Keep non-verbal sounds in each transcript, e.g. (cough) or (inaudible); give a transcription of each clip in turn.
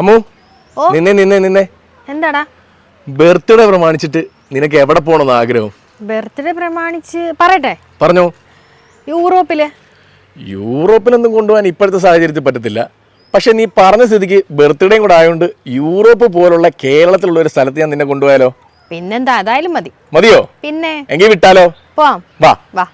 അമ്മു ഓ. നിന്നെ നിന്നെ നിന്നെ. എന്താടാ? ബർത്ത്ഡേ പ്രമാണിച്ചിട്ട് നിനക്ക് എവിടെ പോകണമെന്ന് ആഗ്രഹം? ബർത്ത്ഡേ പ്രമാണിച്ച് പറയട്ടെ. പറഞ്ഞോ. യൂറോപ്പിൽ. യൂറോപ്പിലൊന്നും കൊണ്ടുപോകാൻ ഇപ്പോഴത്തെ സാഹചര്യത്തിൽ പറ്റത്തില്ല. പക്ഷെ നീ പറഞ്ഞ സ്ഥിതിക്ക് ബർത്ത്ഡേയും കൂടെ ആയതുകൊണ്ട് യൂറോപ്പ് പോലുള്ള കേരളത്തിലുള്ള ഒരു സ്ഥലത്ത് ഞാൻ നിന്നെ കൊണ്ടുപോയാലോ? പിന്നെന്താ? അതായാലും മതി. മതിയോ? പിന്നെ. എങ്കിൽ വിട്ടാലോ? പോവാം. വാ. വാ.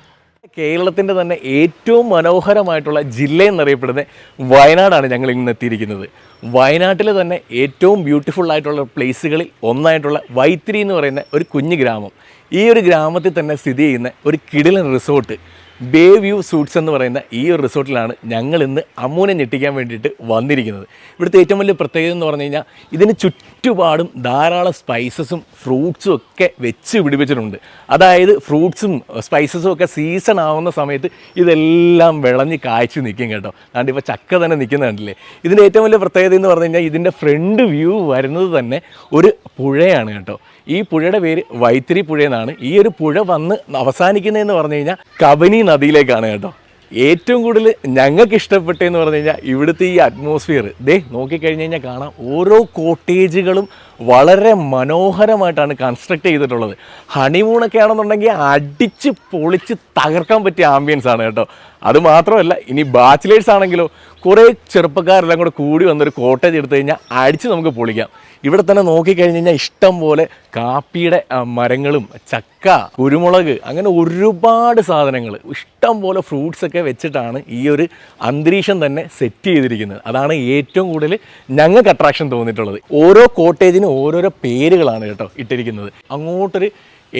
കേരളത്തിന്റെ തന്നെ ഏറ്റവും മനോഹരമായിട്ടുള്ള ജില്ല എന്നറിയപ്പെടുന്ന വയനാടാണ് ഞങ്ങൾ ഇന്ന് എത്തിയിരിക്കുന്നത്. വയനാട്ടിലെ തന്നെ ഏറ്റവും ബ്യൂട്ടിഫുൾ ആയിട്ടുള്ള പ്ലേസുകളിൽ ഒന്നായിട്ടുള്ള വൈത്തിരി എന്ന് പറയുന്ന ഒരു കുഞ്ഞു ഗ്രാമം. ഈ ഒരു ഗ്രാമത്തിൽ തന്നെ സ്ഥിതി ചെയ്യുന്ന ഒരു കിടിലൻ റിസോർട്ട് ബേ വ്യൂ സൂട്ട്സ് എന്ന് പറയുന്ന ഈ ഒരു റിസോർട്ടിലാണ് ഞങ്ങൾ ഇന്ന് അമ്മൂനെ ഞെട്ടിക്കാൻ വേണ്ടിയിട്ട് വന്നിരിക്കുന്നത്. ഇവിടുത്തെ ഏറ്റവും വലിയ പ്രത്യേകത എന്ന് പറഞ്ഞു കഴിഞ്ഞാൽ ഇതിന് ചുറ്റുപാടും ധാരാളം സ്പൈസസും ഫ്രൂട്ട്സും ഒക്കെ വെച്ച് പിടിപ്പിച്ചിട്ടുണ്ട്. അതായത് ഫ്രൂട്ട്സും സ്പൈസസും ഒക്കെ സീസൺ ആവുന്ന സമയത്ത് ഇതെല്ലാം വിളഞ്ഞ് കാഴ്ച നിൽക്കും കേട്ടോ. അതുകൊണ്ട് ഇപ്പോൾ ചക്ക തന്നെ നിൽക്കുന്നുണ്ടല്ലേ ഇതിന്റെ ഏറ്റവും വലിയ പ്രത്യേകത എന്ന് പറഞ്ഞു കഴിഞ്ഞാൽ ഇതിന്റെ ഫ്രണ്ട് വ്യൂ വരുന്നത് തന്നെ ഒരു പുഴയാണ് കേട്ടോ. ഈ പുഴയുടെ പേര് വൈത്തിരി പുഴ എന്നാണ് ഈ ഒരു പുഴ വന്ന് അവസാനിക്കുന്നതെന്ന് പറഞ്ഞു കഴിഞ്ഞാൽ കബനി നദിയിലേക്കാണ് കേട്ടോ. ഏറ്റവും കൂടുതൽ ഞങ്ങൾക്ക് ഇഷ്ടപ്പെട്ടതെന്ന് പറഞ്ഞു കഴിഞ്ഞാൽ ഇവിടുത്തെ ഈ അറ്റ്മോസ്ഫിയർ ദേ നോക്കിക്കഴിഞ്ഞ് കഴിഞ്ഞാൽ കാണാം ഓരോ കോട്ടേജുകളും വളരെ മനോഹരമായിട്ടാണ് കൺസ്ട്രക്ട് ചെയ്തിട്ടുള്ളത്. ഹണിമൂണൊക്കെ ആണെന്നുണ്ടെങ്കിൽ അടിച്ച് പൊളിച്ച് തകർക്കാൻ പറ്റിയ ആംബിയൻസ് ആണ് കേട്ടോ. അത് മാത്രമല്ല ഇനി ബാച്ചിലേഴ്സ് ആണെങ്കിലോ കുറേ ചെറുപ്പക്കാരെല്ലാം കൂടെ കൂടി വന്നൊരു കോട്ടേജ് എടുത്തു കഴിഞ്ഞാൽ അടിച്ച് നമുക്ക് പൊളിക്കാം. ഇവിടെ തന്നെ നോക്കിക്കഴിഞ്ഞ് കഴിഞ്ഞാൽ ഇഷ്ടം പോലെ കാപ്പിയുടെ മരങ്ങളും ചക്ക കുരുമുളക് അങ്ങനെ ഒരുപാട് സാധനങ്ങൾ. ഇഷ്ടം പോലെ ഫ്രൂട്ട്സ് ഒക്കെ വെച്ചിട്ടാണ് ഈ ഒരു അന്തരീക്ഷം തന്നെ സെറ്റ് ചെയ്തിരിക്കുന്നത്. അതാണ് ഏറ്റവും കൂടുതൽ ഞങ്ങൾക്ക് അട്രാക്ഷൻ തോന്നിയിട്ടുള്ളത്. ഓരോ കോട്ടേജിനും ഓരോരോ പേരുകളാണ് കേട്ടോ ഇട്ടിരിക്കുന്നത്. അങ്ങോട്ടൊരു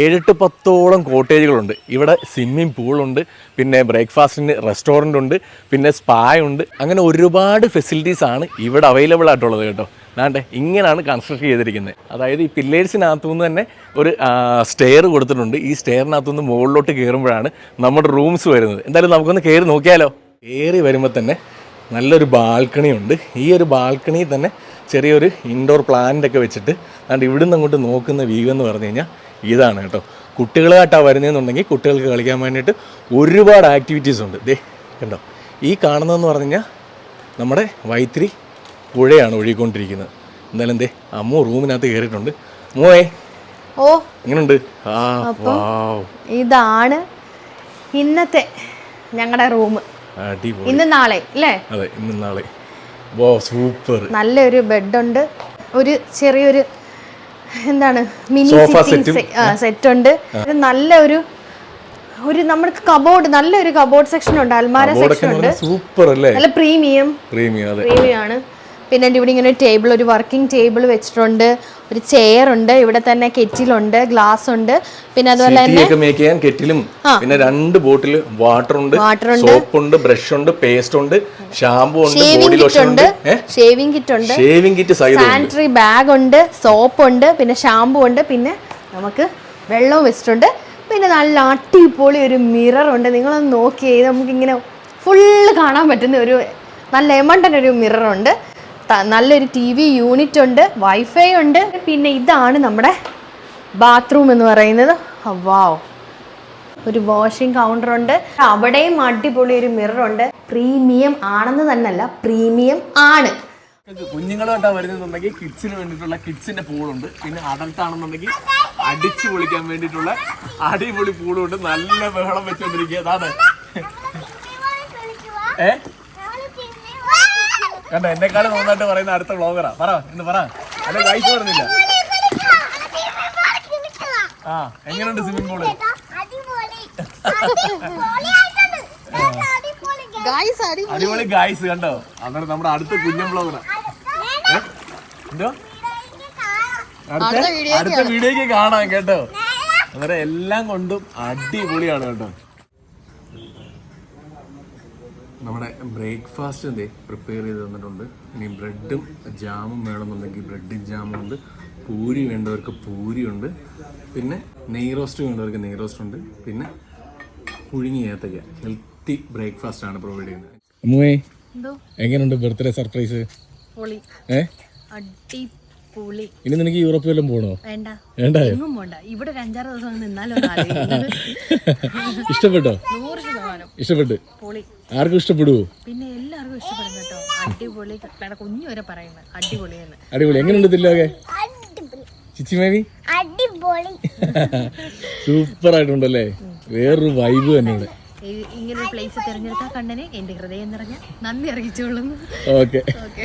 ഏഴെട്ട് പത്തോളം കോട്ടേജുകളുണ്ട്. ഇവിടെ സ്വിമ്മിംഗ് പൂളുണ്ട് പിന്നെ ബ്രേക്ക്ഫാസ്റ്റിന് റെസ്റ്റോറന്റ് ഉണ്ട് പിന്നെ സ്പാ ഉണ്ട് അങ്ങനെ ഒരുപാട് ഫെസിലിറ്റീസ് ആണ് ഇവിടെ അവൈലബിൾ ആയിട്ടുള്ളത് കേട്ടോ. നാണ്ടെ ഇങ്ങനെയാണ് കൺസ്ട്രക്ട് ചെയ്തിരിക്കുന്നത്. അതായത് ഈ പില്ലേഴ്സിനകത്തു നിന്ന് തന്നെ ഒരു സ്റ്റെയർ കൊടുത്തിട്ടുണ്ട്. ഈ സ്റ്റെയറിനകത്തു നിന്ന് മുകളിലോട്ട് കയറുമ്പോഴാണ് നമ്മുടെ റൂംസ് വരുന്നത്. എന്തായാലും നമുക്കൊന്ന് കയറി നോക്കിയാലോ? കയറി വരുമ്പോൾ തന്നെ നല്ലൊരു ബാൽക്കണി ഉണ്ട് ഈ ഒരു ബാൽക്കണിയിൽ തന്നെ ചെറിയൊരു ഇൻഡോർ പ്ലാന്റൊക്കെ വെച്ചിട്ട് അതുകൊണ്ട് ഇവിടുന്ന് അങ്ങോട്ട് നോക്കുന്ന വ്യൂ എന്ന് പറഞ്ഞു കഴിഞ്ഞാൽ ഇതാണ് കേട്ടോ. കുട്ടികളായിട്ടാണ് വരുന്നതെന്നുണ്ടെങ്കിൽ കുട്ടികൾക്ക് കളിക്കാൻ വേണ്ടിയിട്ട് ഒരുപാട് ആക്ടിവിറ്റീസ് ഉണ്ട്. ദേ കണ്ടോ? ഈ കാണുന്നതെന്ന് പറഞ്ഞു കഴിഞ്ഞാൽ നമ്മുടെ വൈത്തിരി പുഴയാണ് ഒഴുകിക്കൊണ്ടിരിക്കുന്നത്. എന്തായാലും എന്തേ അമ്മു റൂമിനകത്ത് കയറിയിട്ടുണ്ട്. മോയെ ഓ എങ്ങനെയുണ്ട് ആ വാവ്. ഇതാണ് ഇന്നത്തെ ഞങ്ങളുടെ റൂം. അടിപൊളി. ഇന്ന് നാളെ അല്ലേ അതെ ഇന്ന് നാളെ. സൂപ്പർ നല്ലൊരു ബെഡുണ്ട്. ഒരു ചെറിയൊരു എന്താണ് മിനി സെറ്റ് ഉണ്ട് നല്ല ഒരു ഒരു നമ്മൾക്ക് കബോർഡ് നല്ലൊരു കബോർഡ് സെക്ഷൻ ഉണ്ട്. അൽമാര സെക്ഷൻ ഉണ്ട്. സൂപ്പർ അല്ലേ? നല്ല പ്രീമിയം പ്രീമിയം പ്രീമിയം ആണ്. പിന്നെ എന്റെ ഇവിടെ ഇങ്ങനെ ടേബിൾ ഒരു വർക്കിംഗ് ടേബിൾ വെച്ചിട്ടുണ്ട്. ഒരു ചെയർ ഉണ്ട് ഇവിടെ തന്നെ കെറ്റിലുണ്ട് ഗ്ലാസ് ഉണ്ട്. പിന്നെ അതുപോലെ തന്നെ മേക്ക് ചെയ്യാൻ കെറ്റിലും പിന്നെ രണ്ട് ബോട്ടിൽ വാട്ടർ ഉണ്ട് വാട്ടർ ഉണ്ട്. സോപ്പ് ഉണ്ട് ബ്രഷ് ഉണ്ട് പേസ്റ്റ് ഉണ്ട് ഷാമ്പു ഉണ്ട് ബോഡി ലോഷൻ ഉണ്ട്. ഷേവിംഗ് കിറ്റ് ഉണ്ട്. ഷേവിംഗ് കിറ്റ് സാനിറ്ററി ബാഗ് ഉണ്ട് സോപ്പ് ഉണ്ട് പിന്നെ ഷാമ്പു ഉണ്ട് പിന്നെ നമുക്ക് വെള്ളവും വെച്ചിട്ടുണ്ട്. പിന്നെ നല്ല അടിപൊളി ഒരു മിറർ ഉണ്ട്. നിങ്ങളൊന്ന് നോക്കിയേ നമുക്ക് ഇങ്ങനെ ഫുള്ള് കാണാൻ പറ്റുന്ന ഒരു നല്ല എമൗണ്ടന്റെ ഒരു മിറർ ഉണ്ട്. നല്ലൊരു ടി വി യൂണിറ്റ് ഉണ്ട് വൈഫൈ ഉണ്ട്. പിന്നെ ഇതാണ് നമ്മുടെ ബാത്റൂം എന്ന് പറയുന്നത്. വാവ് ഒരു വാഷിംഗ് കൗണ്ടർ ഉണ്ട്. അവിടെയും അടിപൊളി ഒരു മിറർ ഉണ്ട്. പ്രീമിയം ആണെന്ന് തന്നെയല്ല പ്രീമിയം ആണ്. കുഞ്ഞുങ്ങളായിട്ടാ വരുന്നുണ്ടെങ്കിൽ കിഡ്സിന് വേണ്ടിയിട്ടുള്ള കിഡ്സിന്റെ പൂളുണ്ട്. പിന്നെ അഡൽട്ട് ആണെന്നുണ്ടെങ്കിൽ അടിച്ചു പൊളിക്കാൻ വേണ്ടിയിട്ടുള്ള അടിപൊളി പൂളുണ്ട്. നല്ല ബഹളം വെച്ചോണ്ടിരിക്കുക അതാണ്. ഏ? കണ്ടോ എന്നെക്കാളും നന്നായിട്ട് പറയുന്ന അടുത്ത വ്ളോഗറാ പറ എന്ന് പറ. അല്ലെ വൈഫ് പറഞ്ഞില്ല ആ എങ്ങനെയുണ്ട് സ്വിമ്മിംഗ് പൂൾ അടിപൊളി ഗായ്സ് കണ്ടോ? അന്നേരം നമ്മുടെ അടുത്ത കുഞ്ഞൻ വ്ളോഗറാ എന്തോ? അടുത്ത അടുത്ത വീഡിയോക്ക് കാണാം. കേട്ടോ. അന്നേരം എല്ലാം കൊണ്ടും അടിപൊളിയാണ് കേട്ടോ. നമ്മുടെ ബ്രേക്ക്ഫാസ്റ്റ് എന്തേ പ്രിപ്പയർ ചെയ്ത് തന്നിട്ടുണ്ട്. ഇനി ബ്രെഡും ജാമും വേണമെന്നുണ്ടെങ്കിൽ ബ്രെഡും ജാമും ഉണ്ട്. പൂരി വേണ്ടവർക്ക് പൂരി ഉണ്ട് പിന്നെ നെയ് റോസ്റ്റ് വേണ്ടവർക്ക് നെയ് റോസ്റ്റ് ഉണ്ട്. പിന്നെ പുഴുങ്ങി ഏത്തയ്ക്ക. ഹെൽത്തി ബ്രേക്ക്ഫാസ്റ്റ് ആണ് പ്രൊവൈഡ് ചെയ്യുന്നത്. അമ്മുവേ എന്തോ? എങ്ങനെയുണ്ട് ബർത്ത്ഡേ സർപ്രൈസ് ഇനി നിനക്ക് യൂറോപ്പിൽ വല്ലതും പോണോ? വേണ്ട. വേണ്ട ഇവിടെ ഒരു അഞ്ചാറ് ദിവസം നിന്നാലോ (laughs) ഇഷ്ടപ്പെട്ടോ? നൂറ് ഇഷ്ടപ്പെട്ട്? പൊളി. ആർക്കും ഇഷ്ടപ്പെടുവോ? പിന്നെ എല്ലാവർക്കും ഇഷ്ടപ്പെടും കേട്ടോ. അടിപൊളി. കുഞ്ഞു വരെ പറയുന്നത് അടിപൊളിയെന്ന്. അടിപൊളി. എങ്ങനെയുണ്ട് തില്ലൊക്കെ? ചിച്ചി മേവി അടിപൊളി. സൂപ്പർ ആയിട്ടുണ്ടല്ലേ? വേറൊരു വൈബ് തന്നെ ഇവിടെ. ഇങ്ങനെ പ്ലേസ് തിരഞ്ഞെടുത്ത കണ്ണനെ എന്റെ ഹൃദയം നിറഞ്ഞ നന്ദി അറിയിച്ചോളുന്നു ഓക്കെ ഓക്കെ